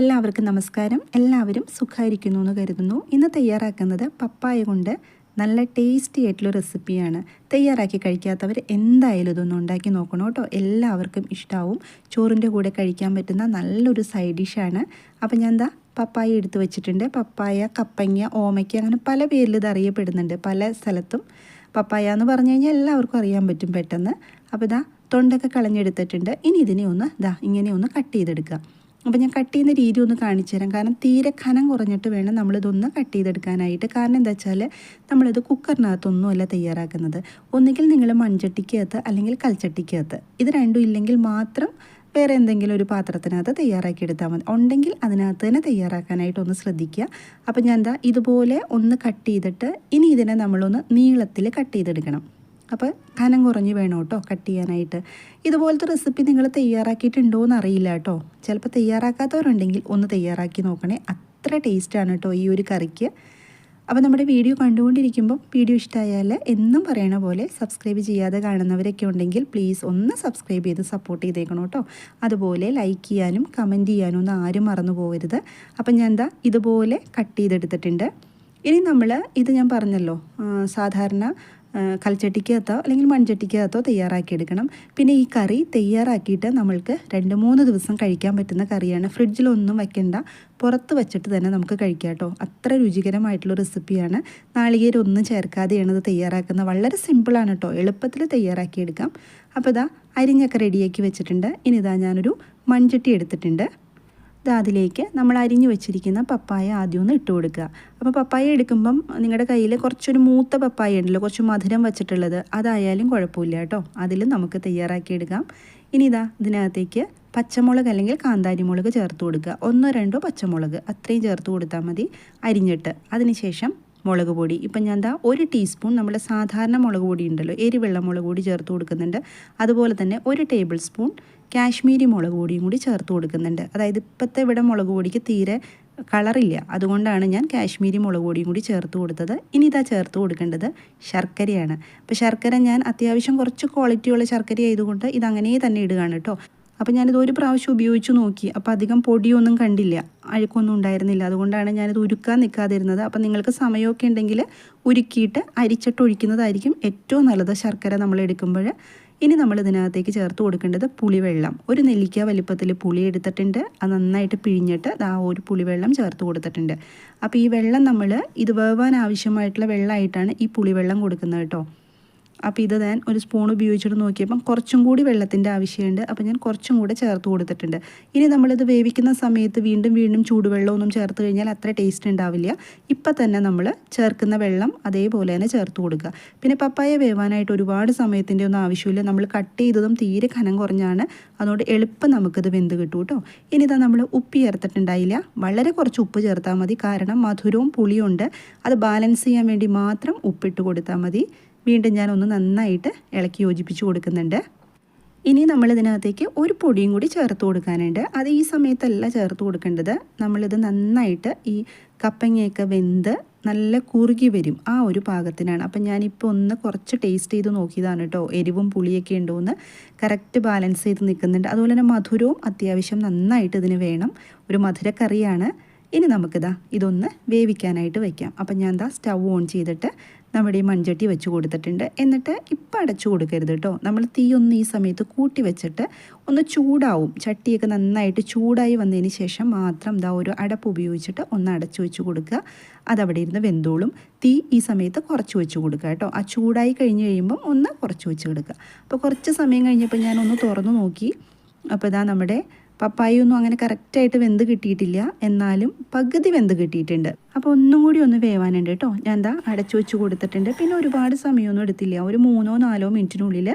എല്ലാവർക്കും നമസ്കാരം. എല്ലാവരും സുഖമായിരിക്കുന്നു എന്ന് കരുതുന്നു. ഇന്ന് തയ്യാറാക്കുന്നത് പപ്പായ കൊണ്ട് നല്ല ടേസ്റ്റി ആയിട്ടുള്ള റെസിപ്പിയാണ്. തയ്യാറാക്കി കഴിക്കാത്തവർ എന്തായാലും ഇതൊന്നും ഉണ്ടാക്കി നോക്കണം കേട്ടോ. എല്ലാവർക്കും ഇഷ്ടമാവും ചോറിന്റെ കൂടെ കഴിക്കാൻ പറ്റുന്ന നല്ലൊരു സൈഡ് ഡിഷാണ്. അപ്പോൾ ഞാൻ എന്താ പപ്പായ എടുത്തു വെച്ചിട്ടുണ്ട്. പപ്പായ കപ്പങ്ങ ഓമയ്ക്ക അങ്ങനെ പല പേരിൽ ഇത് അറിയപ്പെടുന്നുണ്ട്. പല സ്ഥലത്തും പപ്പായ എന്ന് പറഞ്ഞു കഴിഞ്ഞാൽ എല്ലാവർക്കും അറിയാൻ പറ്റും പെട്ടെന്ന്. അപ്പോൾ ഇതാ തൊണ്ടൊക്കെ കളഞ്ഞെടുത്തിട്ടുണ്ട്. ഇനി ഇതിനെ ഒന്ന് ഇതാ ഇങ്ങനെ ഒന്ന് കട്ട് ചെയ്തെടുക്കുക. അപ്പോൾ ഞാൻ കട്ട് ചെയ്യുന്ന രീതി ഒന്ന് കാണിച്ചു തരാം. കാരണം തീരെ ഖനം കുറഞ്ഞിട്ട് വേണം നമ്മളിതൊന്ന് കട്ട് ചെയ്തെടുക്കാനായിട്ട്. കാരണം എന്താ വെച്ചാൽ നമ്മളിത് കുക്കറിനകത്തൊന്നുമല്ല തയ്യാറാക്കുന്നത്. ഒന്നുകിൽ നിങ്ങൾ മൺചട്ടിക്കകത്ത് അല്ലെങ്കിൽ കൽച്ചട്ടിക്കകത്ത്. ഇത് രണ്ടും ഇല്ലെങ്കിൽ മാത്രം വേറെ എന്തെങ്കിലും ഒരു പാത്രത്തിനകത്ത് തയ്യാറാക്കി എടുത്താൽ മതി. ഉണ്ടെങ്കിൽ അതിനകത്ത് തന്നെ തയ്യാറാക്കാനായിട്ട് ഒന്ന് ശ്രദ്ധിക്കുക. അപ്പോൾ ഞാൻ എന്താ ഇതുപോലെ ഒന്ന് കട്ട് ചെയ്തിട്ട് ഇനി ഇതിനെ നമ്മളൊന്ന് നീളത്തിൽ കട്ട് ചെയ്തെടുക്കണം. അപ്പോൾ കനം കുറഞ്ഞ് വേണം കേട്ടോ കട്ട് ചെയ്യാനായിട്ട്. ഇതുപോലത്തെ റെസിപ്പി നിങ്ങൾ തയ്യാറാക്കിയിട്ടുണ്ടോ എന്ന് അറിയില്ല കേട്ടോ. ചിലപ്പോൾ തയ്യാറാക്കാത്തവരുണ്ടെങ്കിൽ ഒന്ന് തയ്യാറാക്കി നോക്കണേ. അത്ര ടേസ്റ്റാണ് കേട്ടോ ഈ ഒരു കറിക്ക്. അപ്പോൾ നമ്മുടെ വീഡിയോ കണ്ടുകൊണ്ടിരിക്കുമ്പോൾ വീഡിയോ ഇഷ്ടമായാൽ എന്നും പറയണ പോലെ സബ്സ്ക്രൈബ് ചെയ്യാതെ കാണുന്നവരൊക്കെ ഉണ്ടെങ്കിൽ പ്ലീസ് ഒന്ന് സബ്സ്ക്രൈബ് ചെയ്ത് സപ്പോർട്ട് ചെയ്തേക്കണം കേട്ടോ. അതുപോലെ ലൈക്ക് ചെയ്യാനും കമന്റ് ചെയ്യാനും ഒന്നും ആരും മറന്നു പോകരുത്. അപ്പം ഞാൻ എന്താ ഇതുപോലെ കട്ട് ചെയ്തെടുത്തിട്ടുണ്ട്. ഇനി നമ്മൾ ഇത് ഞാൻ പറഞ്ഞല്ലോ സാധാരണ കൽച്ചട്ടിക്കകത്തോ അല്ലെങ്കിൽ മൺചട്ടിക്കകത്തോ തയ്യാറാക്കിയെടുക്കണം. പിന്നെ ഈ കറി തയ്യാറാക്കിയിട്ട് നമ്മൾക്ക് രണ്ട് മൂന്ന് ദിവസം കഴിക്കാൻ പറ്റുന്ന കറിയാണ്. ഫ്രിഡ്ജിലൊന്നും വെക്കേണ്ട. പുറത്ത് വെച്ചിട്ട് തന്നെ നമുക്ക് കഴിക്കാം കേട്ടോ. അത്ര രുചികരമായിട്ടുള്ള റെസിപ്പിയാണ്. നാളികേരം ഒന്നും ചേർക്കാതെയാണ് ഇത് തയ്യാറാക്കുന്നത്. വളരെ സിമ്പിളാണ് കേട്ടോ. എളുപ്പത്തിൽ തയ്യാറാക്കിയെടുക്കാം. അപ്പോൾ ഇതാ അരിഞ്ഞൊക്കെ റെഡിയാക്കി വെച്ചിട്ടുണ്ട്. ഇനി ഇതാ ഞാനൊരു മൺചട്ടി എടുത്തിട്ടുണ്ട്. അതിലേക്ക് നമ്മൾ അരിഞ്ഞു വെച്ചിരിക്കുന്ന പപ്പായ ആദ്യം ഒന്ന് ഇട്ട് കൊടുക്കുക. അപ്പോൾ പപ്പായ എടുക്കുമ്പം നിങ്ങളുടെ കയ്യിൽ കുറച്ചൊരു മൂത്ത പപ്പായ ഉണ്ടല്ലോ കുറച്ച് മധുരം വെച്ചിട്ടുള്ളത് അതായാലും കുഴപ്പമില്ല കേട്ടോ. അതിലും നമുക്ക് തയ്യാറാക്കിയെടുക്കാം ഇനി ഇതാ ഇതിനകത്തേക്ക് പച്ചമുളക് അല്ലെങ്കിൽ കാന്താരി മുളക് ചേർത്ത് കൊടുക്കുക. ഒന്നോ രണ്ടോ പച്ചമുളക് അത്രയും ചേർത്ത് കൊടുത്താൽ മതി അരിഞ്ഞിട്ട്. അതിനുശേഷം മുളക് പൊടി. ഇപ്പം ഞാൻ എന്താ ഒരു ടീസ്പൂൺ നമ്മുടെ സാധാരണ മുളക് പൊടി ഉണ്ടല്ലോ എരിവെള്ള മുളക് പൊടി ചേർത്ത് കൊടുക്കുന്നുണ്ട്. അതുപോലെ തന്നെ ഒരു ടേബിൾ സ്പൂൺ കാശ്മീരി മുളക് പൊടിയും കൂടി ചേർത്ത് കൊടുക്കുന്നുണ്ട്. അതായത് ഇപ്പോഴത്തെ ഇവിടെ മുളക് പൊടിക്ക് തീരെ കളറില്ല അതുകൊണ്ടാണ് ഞാൻ കാശ്മീരി മുളക് പൊടിയും കൂടി ചേർത്ത് കൊടുത്തത്. ഇനി ഇതാ ചേർത്ത് കൊടുക്കേണ്ടത് ശർക്കരയാണ്. അപ്പോൾ ശർക്കര ഞാൻ അത്യാവശ്യം കുറച്ച് ക്വാളിറ്റിയുള്ള ശർക്കര ആയതുകൊണ്ട് ഇതങ്ങനെ തന്നെ ഇടുകയാണ് കേട്ടോ. അപ്പോൾ ഞാനിത് ഒരു പ്രാവശ്യം ഉപയോഗിച്ച് നോക്കി. അപ്പോൾ അധികം പൊടിയൊന്നും കണ്ടില്ല. അഴുക്കൊന്നും ഉണ്ടായിരുന്നില്ല. അതുകൊണ്ടാണ് ഞാനിത് ഉരുക്കാൻ നിൽക്കാതിരുന്നത് അപ്പോൾ നിങ്ങൾക്ക് സമയമൊക്കെ ഉണ്ടെങ്കിൽ ഉരുക്കിയിട്ട് അരിച്ചിട്ട് ഒഴിക്കുന്നതായിരിക്കും ഏറ്റവും നല്ലത് ശർക്കര നമ്മൾ എടുക്കുമ്പോൾ. ഇനി നമ്മൾ ഇതിനകത്തേക്ക് ചേർത്ത് കൊടുക്കേണ്ടത് പുളിവെള്ളം. ഒരു നെല്ലിക്ക വലിപ്പത്തിൽ പുളി എടുത്തിട്ടുണ്ട്. അത് നന്നായിട്ട് പിഴിഞ്ഞിട്ട് ആ ഒരു പുളിവെള്ളം ചേർത്ത് കൊടുത്തിട്ടുണ്ട്. അപ്പോൾ ഈ വെള്ളം നമ്മൾ ഇത് വേവാൻ ആവശ്യമായിട്ടുള്ള വെള്ളമായിട്ടാണ് ഈ പുളിവെള്ളം കൊടുക്കുന്നത് കേട്ടോ. അപ്പോൾ ഇത് ഞാൻ ഒരു സ്പൂൺ ഉപയോഗിച്ചിട്ട് നോക്കിയപ്പം കുറച്ചും കൂടി വെള്ളത്തിന്റെ ആവശ്യമുണ്ട്. അപ്പോൾ ഞാൻ കുറച്ചും കൂടെ ചേർത്ത് കൊടുത്തിട്ടുണ്ട്. ഇനി നമ്മളിത് വേവിക്കുന്ന സമയത്ത് വീണ്ടും വീണ്ടും ചൂടുവെള്ളമൊന്നും ചേർത്ത് കഴിഞ്ഞാൽ അത്ര ടേസ്റ്റ് ഉണ്ടാവില്ല. ഇപ്പം തന്നെ നമ്മൾ ചേർക്കുന്ന വെള്ളം അതേപോലെ തന്നെ ചേർത്ത് കൊടുക്കുക. പിന്നെ പപ്പായ വേവാനായിട്ട് ഒരുപാട് സമയത്തിന്റെ ഒന്നും ആവശ്യമില്ല. നമ്മൾ കട്ട് ചെയ്തതും തീരെ കനം കുറഞ്ഞാണ്. അതുകൊണ്ട് എളുപ്പം നമുക്കിത് വെന്ത് കിട്ടും കേട്ടോ. ഇനി ഇതാ നമ്മൾ ഉപ്പ് ചേർത്തിട്ടുണ്ടായില്ല. വളരെ കുറച്ച് ഉപ്പ് ചേർത്താൽ മതി. കാരണം മധുരവും പുളിയുണ്ട് അത് ബാലൻസ് ചെയ്യാൻ വേണ്ടി മാത്രം ഉപ്പിട്ട് കൊടുത്താൽ മതി. വീണ്ടും ഞാൻ ഒന്ന് നന്നായിട്ട് ഇളക്കി യോജിപ്പിച്ച് കൊടുക്കുന്നുണ്ട്. ഇനി നമ്മൾ ഇതിനകത്തേക്ക് ഒരു പൊടിയും കൂടി ചേർത്ത് കൊടുക്കാനുണ്ട്. അത് ഈ സമയത്തല്ല ചേർത്ത് കൊടുക്കേണ്ടത്. നമ്മളിത് നന്നായിട്ട് ഈ കപ്പങ്ങയൊക്കെ വെന്ത് നല്ല കുറുകി വരും ആ ഒരു പാകത്തിനാണ്. അപ്പം ഞാനിപ്പോൾ ഒന്ന് കുറച്ച് ടേസ്റ്റ് ചെയ്ത് നോക്കിയതാണ് കേട്ടോ. എരിവും പുളിയൊക്കെ ഉണ്ടോ എന്ന് കറക്റ്റ് ബാലൻസ് ചെയ്ത് നിൽക്കുന്നുണ്ട്. അതുപോലെ തന്നെ മധുരവും അത്യാവശ്യം നന്നായിട്ട് ഇതിന് വേണം. ഒരു മധുരക്കറിയാണ് ഇനി നമുക്കിതാ ഇതൊന്ന് വേവിക്കാനായിട്ട് വയ്ക്കാം അപ്പം ഞാൻ എന്താ സ്റ്റൗ ഓൺ ചെയ്തിട്ട് നമ്മുടെ ഈ മൺചട്ടി വെച്ച് കൊടുത്തിട്ടുണ്ട്. എന്നിട്ട് ഇപ്പം അടച്ചു കൊടുക്കരുത് കേട്ടോ നമ്മൾ തീ ഒന്ന് ഈ സമയത്ത് കൂട്ടി വെച്ചിട്ട് ഒന്ന് ചൂടാവും. ചട്ടിയൊക്കെ നന്നായിട്ട് ചൂടായി വന്നതിന് ശേഷം മാത്രം ഇതാ ഒരു അടപ്പ് ഉപയോഗിച്ചിട്ട് ഒന്ന് അടച്ചു വെച്ച് കൊടുക്കുക. അതവിടെ ഇരുന്ന് വെന്തോളും. തീ ഈ സമയത്ത് കുറച്ച് വെച്ച് കൊടുക്കുക കേട്ടോ ആ ചൂടായി കഴിഞ്ഞ് കഴിയുമ്പം ഒന്ന് കുറച്ച് വെച്ച് കൊടുക്കുക. അപ്പോൾ കുറച്ച് സമയം കഴിഞ്ഞപ്പോൾ ഞാൻ ഒന്ന് തുറന്നു നോക്കി. അപ്പോൾ ഇതാ നമ്മുടെ പപ്പായൊന്നും അങ്ങനെ കറക്റ്റായിട്ട് വെന്ത് കിട്ടിയിട്ടില്ല. എന്നാലും പകുതി വെന്ത് കിട്ടിയിട്ടുണ്ട്. അപ്പോൾ ഒന്നും കൂടി ഒന്ന് വേവാനുണ്ട് കേട്ടോ. ഞാൻ എന്താ അടച്ചു വെച്ച് കൊടുത്തിട്ടുണ്ട്. പിന്നെ ഒരുപാട് സമയമൊന്നും എടുത്തില്ല. ഒരു മൂന്നോ നാലോ മിനിറ്റിനുള്ളിൽ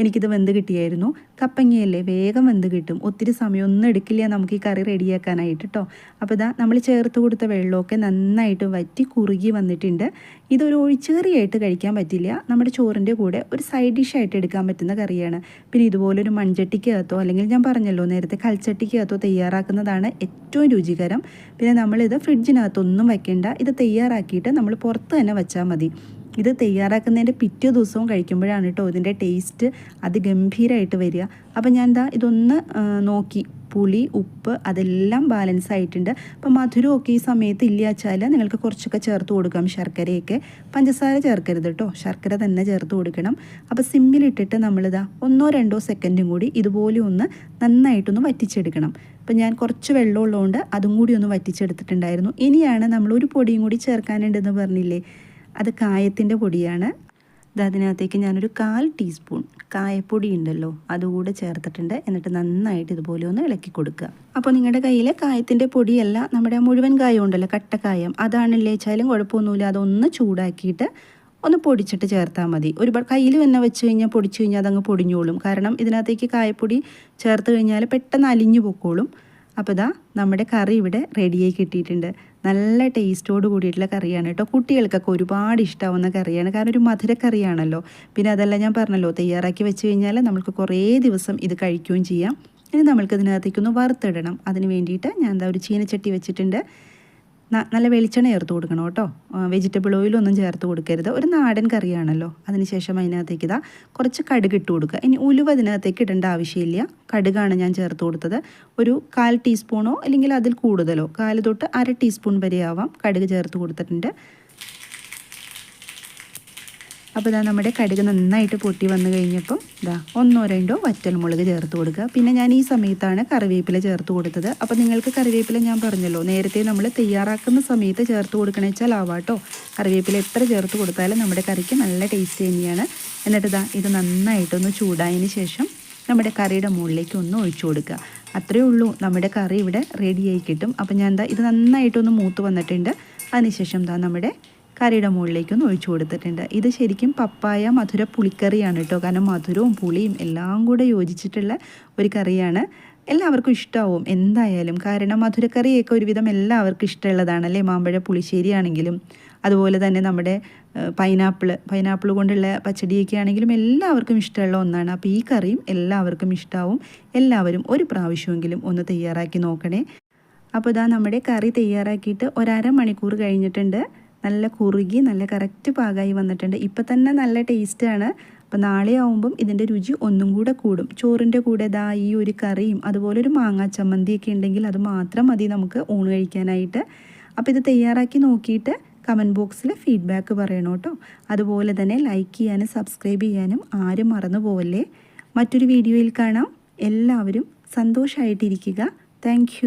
എനിക്കിത് വെന്ത് കിട്ടിയായിരുന്നു. കപ്പങ്ങയല്ലേ വേഗം വെന്ത് കിട്ടും. ഒത്തിരി സമയമൊന്നും എടുക്കില്ല നമുക്ക് ഈ കറി റെഡിയാക്കാനായിട്ട് കേട്ടോ അപ്പോൾ ഇതാ നമ്മൾ ചേർത്ത് കൊടുത്ത വെള്ളമൊക്കെ നന്നായിട്ട് വറ്റി കുറുകി വന്നിട്ടുണ്ട്. ഇതൊരു ഒഴിച്ചേറിയായിട്ട് കഴിക്കാൻ പറ്റില്ല. നമ്മുടെ ചോറിന്റെ കൂടെ ഒരു സൈഡ് ഡിഷായിട്ട് എടുക്കാൻ പറ്റുന്ന കറിയാണ്. പിന്നെ ഇതുപോലൊരു മൺചട്ടിക്കകത്തോ അല്ലെങ്കിൽ ഞാൻ പറഞ്ഞല്ലോ നേരത്തെ കൽച്ചട്ടിക്കകത്തോ തയ്യാറാക്കുന്നതാണ് ഏറ്റവും രുചികരം. പിന്നെ നമ്മളിത് ഫ്രിഡ്ജിനകത്തൊന്നും വെക്കേണ്ട. ഇത് തയ്യാറാക്കിയിട്ട് നമ്മൾ പുറത്ത് തന്നെ വെച്ചാൽ മതി. ഇത് തയ്യാറാക്കുന്നതിന്റെ പിറ്റേ ദിവസവും കഴിക്കുമ്പോഴാണ് കേട്ടോ ഇതിന്റെ ടേസ്റ്റ് അതിഗംഭീരമായിട്ട് വരിക. അപ്പോൾ ഞാൻ എന്താ ഇതൊന്ന് നോക്കി. പുളി ഉപ്പ് അതെല്ലാം ബാലൻസ് ആയിട്ടുണ്ട്. അപ്പോൾ മധുരമൊക്കെ ഈ സമയത്ത് ഇല്ല വെച്ചാൽ നിങ്ങൾക്ക് കുറച്ചൊക്കെ ചേർത്ത് കൊടുക്കാം ശർക്കരയൊക്കെ. പഞ്ചസാര ചേർക്കരുത് കേട്ടോ. ശർക്കര തന്നെ ചേർത്ത് കൊടുക്കണം. അപ്പോൾ സിമ്മിലിട്ടിട്ട് നമ്മളിതാ ഒന്നോ രണ്ടോ സെക്കൻഡും കൂടി ഇതുപോലെ ഒന്ന് നന്നായിട്ടൊന്ന് വറ്റിച്ചെടുക്കണം. അപ്പോൾ ഞാൻ കുറച്ച് വെള്ളമുള്ളതുകൊണ്ട് അതും കൂടി ഒന്ന് വറ്റിച്ചെടുത്തിട്ടുണ്ടായിരുന്നു. ഇനിയാണ് നമ്മൾ ഒരു പൊടിയും കൂടി ചേർക്കാനുണ്ടെന്ന് പറഞ്ഞില്ലേ? അത് കായത്തിന്റെ പൊടിയാണ്. അതിനകത്തേക്ക് ഞാനൊരു കാൽ ടീസ്പൂൺ കായപ്പൊടി ഉണ്ടല്ലോ അതുകൂടെ ചേർത്തിട്ടുണ്ട്. എന്നിട്ട് നന്നായിട്ട് ഇതുപോലെ ഒന്ന് ഇളക്കി കൊടുക്കുക. അപ്പോൾ നിങ്ങളുടെ കയ്യിൽ കായത്തിന്റെ പൊടിയല്ല നമ്മുടെ മുഴുവൻ കായം ഉണ്ടല്ലോ കട്ടക്കായം. അതാണല്ലേ വെച്ചാലും കുഴപ്പമൊന്നുമില്ല. അതൊന്ന് ചൂടാക്കിയിട്ട് ഒന്ന് പൊടിച്ചിട്ട് ചേർത്താൽ മതി. ഒരുപാട് കയ്യിൽ തന്നെ വെച്ച് കഴിഞ്ഞാൽ പൊടിച്ചു കഴിഞ്ഞാൽ അതങ്ങ് പൊടിഞ്ഞോളും. കാരണം ഇതിനകത്തേക്ക് കായപ്പൊടി ചേർത്ത് കഴിഞ്ഞാൽ പെട്ടെന്ന് അലിഞ്ഞു പൊക്കോളും. അപ്പോൾ ഇതാ നമ്മുടെ കറി ഇവിടെ റെഡിയായി കിട്ടിയിട്ടുണ്ട്. നല്ല ടേസ്റ്റോട് കൂടിയിട്ടുള്ള കറിയാണ് കേട്ടോ. കുട്ടികൾക്കൊക്കെ ഒരുപാട് ഇഷ്ടമാവുന്ന കറിയാണ്. കാരണം ഒരു മധുരക്കറിയാണല്ലോ. പിന്നെ അതല്ല ഞാൻ പറഞ്ഞല്ലോ തയ്യാറാക്കി വെച്ച് കഴിഞ്ഞാൽ നമുക്ക് കുറേ ദിവസം ഇത് കഴിക്കുകയും ചെയ്യാം. ഇനി നമ്മൾക്ക് ഇതിനകത്തേക്കൊന്ന് വറുത്തിടണം. അതിന് വേണ്ടിയിട്ട് ഞാൻ എന്താ ഒരു ചീനച്ചട്ടി വെച്ചിട്ടുണ്ട്. നല്ല വെളിച്ചെണ്ണ ചേർത്ത് കൊടുക്കണം കേട്ടോ. വെജിറ്റബിൾ ഓയിലൊന്നും ചേർത്ത് കൊടുക്കരുത്. ഒരു നാടൻ കറിയാണല്ലോ. അതിനുശേഷം അതിനകത്തേക്ക് ഇതാ കുറച്ച് കടുക് ഇട്ട് കൊടുക്കുക. ഇനി ഉലുവ അതിനകത്തേക്ക് ഇടേണ്ട ആവശ്യമില്ല. കടുകാണ് ഞാൻ ചേർത്ത് കൊടുത്തത്. ഒരു കാൽ ടീസ്പൂണോ അല്ലെങ്കിൽ അതിൽ കൂടുതലോ. കാൽ തൊട്ട് അര ടീസ്പൂൺ വരെ ആവാം കടുക് ചേർത്ത് കൊടുത്തിട്ടുണ്ട്. അപ്പോൾ ഇതാ നമ്മുടെ കടുക് നന്നായിട്ട് പൊട്ടി വന്നു കഴിഞ്ഞപ്പം ഇതാ ഒന്നോ രണ്ടോ വറ്റൽമുളക് ചേർത്ത് കൊടുക്കുക. പിന്നെ ഞാൻ ഈ സമയത്താണ് കറിവേപ്പില ചേർത്ത് കൊടുത്തത്. അപ്പോൾ നിങ്ങൾക്ക് കറിവേപ്പില ഞാൻ പറഞ്ഞല്ലോ നേരത്തെ നമ്മൾ തയ്യാറാക്കുന്ന സമയത്ത് ചേർത്ത് കൊടുക്കണേ വെച്ചാൽ ആവാട്ടോ കറിവേപ്പില എത്ര ചേർത്ത് കൊടുത്താലും നമ്മുടെ കറിക്ക് നല്ല ടേസ്റ്റ് തന്നെയാണ്. എന്നിട്ട് ഇതാ ഇത് നന്നായിട്ടൊന്ന് ചൂടായതിന് ശേഷം നമ്മുടെ കറിയുടെ മുകളിലേക്ക് ഒന്ന് ഒഴിച്ചു കൊടുക്കുക. അത്രയേ ഉള്ളൂ നമ്മുടെ കറി ഇവിടെ റെഡിയായി കിട്ടും. അപ്പോൾ ഞാൻ എന്താ ഇത് നന്നായിട്ടൊന്ന് മൂത്ത് വന്നിട്ടുണ്ട്. അതിനുശേഷം എന്താ നമ്മുടെ കറിയുടെ മുകളിലേക്കൊന്ന് ഒഴിച്ചു കൊടുത്തിട്ടുണ്ട്. ഇത് ശരിക്കും പപ്പായ മധുര പുളിക്കറിയാണ് കേട്ടോ. കാരണം മധുരവും പുളിയും എല്ലാം കൂടെ യോജിച്ചിട്ടുള്ള ഒരു കറിയാണ്. എല്ലാവർക്കും ഇഷ്ടമാവും എന്തായാലും കാരണം മധുരക്കറിയൊക്കെ ഒരുവിധം എല്ലാവർക്കും ഇഷ്ടമുള്ളതാണ് അല്ലേ? മാമ്പഴ പുളിശ്ശേരി ആണെങ്കിലും അതുപോലെ തന്നെ നമ്മുടെ പൈനാപ്പിൾ പൈനാപ്പിൾ കൊണ്ടുള്ള പച്ചടിയൊക്കെ ആണെങ്കിലും എല്ലാവർക്കും ഇഷ്ടമുള്ള ഒന്നാണ്. അപ്പോൾ ഈ കറിയും എല്ലാവർക്കും ഇഷ്ടമാവും എല്ലാവരും ഒരു പ്രാവശ്യമെങ്കിലും ഒന്ന് തയ്യാറാക്കി നോക്കണേ. അപ്പോൾ ഇതാ നമ്മുടെ കറി തയ്യാറാക്കിയിട്ട് ഒരര മണിക്കൂർ കഴിഞ്ഞിട്ടുണ്ട്. നല്ല കുറുകി നല്ല കറക്റ്റ് പാകമായി വന്നിട്ടുണ്ട്. ഇപ്പം തന്നെ നല്ല ടേസ്റ്റാണ് അപ്പം നാളെ ആവുമ്പം ഇതിന്റെ രുചി ഒന്നും കൂടെ കൂടും. ചോറിന്റെ കൂടെ ദാ ഈ ഒരു കറിയും അതുപോലെ ഒരു മാങ്ങാ ചമ്മന്തിയൊക്കെ ഉണ്ടെങ്കിൽ അത് മാത്രം മതി നമുക്ക് ഊണ് കഴിക്കാനായിട്ട്. അപ്പോൾ ഇത് തയ്യാറാക്കി നോക്കിയിട്ട് കമന്റ് ബോക്സിൽ ഫീഡ്ബാക്ക് പറയണം കേട്ടോ അതുപോലെ തന്നെ ലൈക്ക് ചെയ്യാനും സബ്സ്ക്രൈബ് ചെയ്യാനും ആരും മറന്നു പോവല്ലേ. മറ്റൊരു വീഡിയോയിൽ കാണാം. എല്ലാവരും സന്തോഷമായിട്ടിരിക്കുക താങ്ക്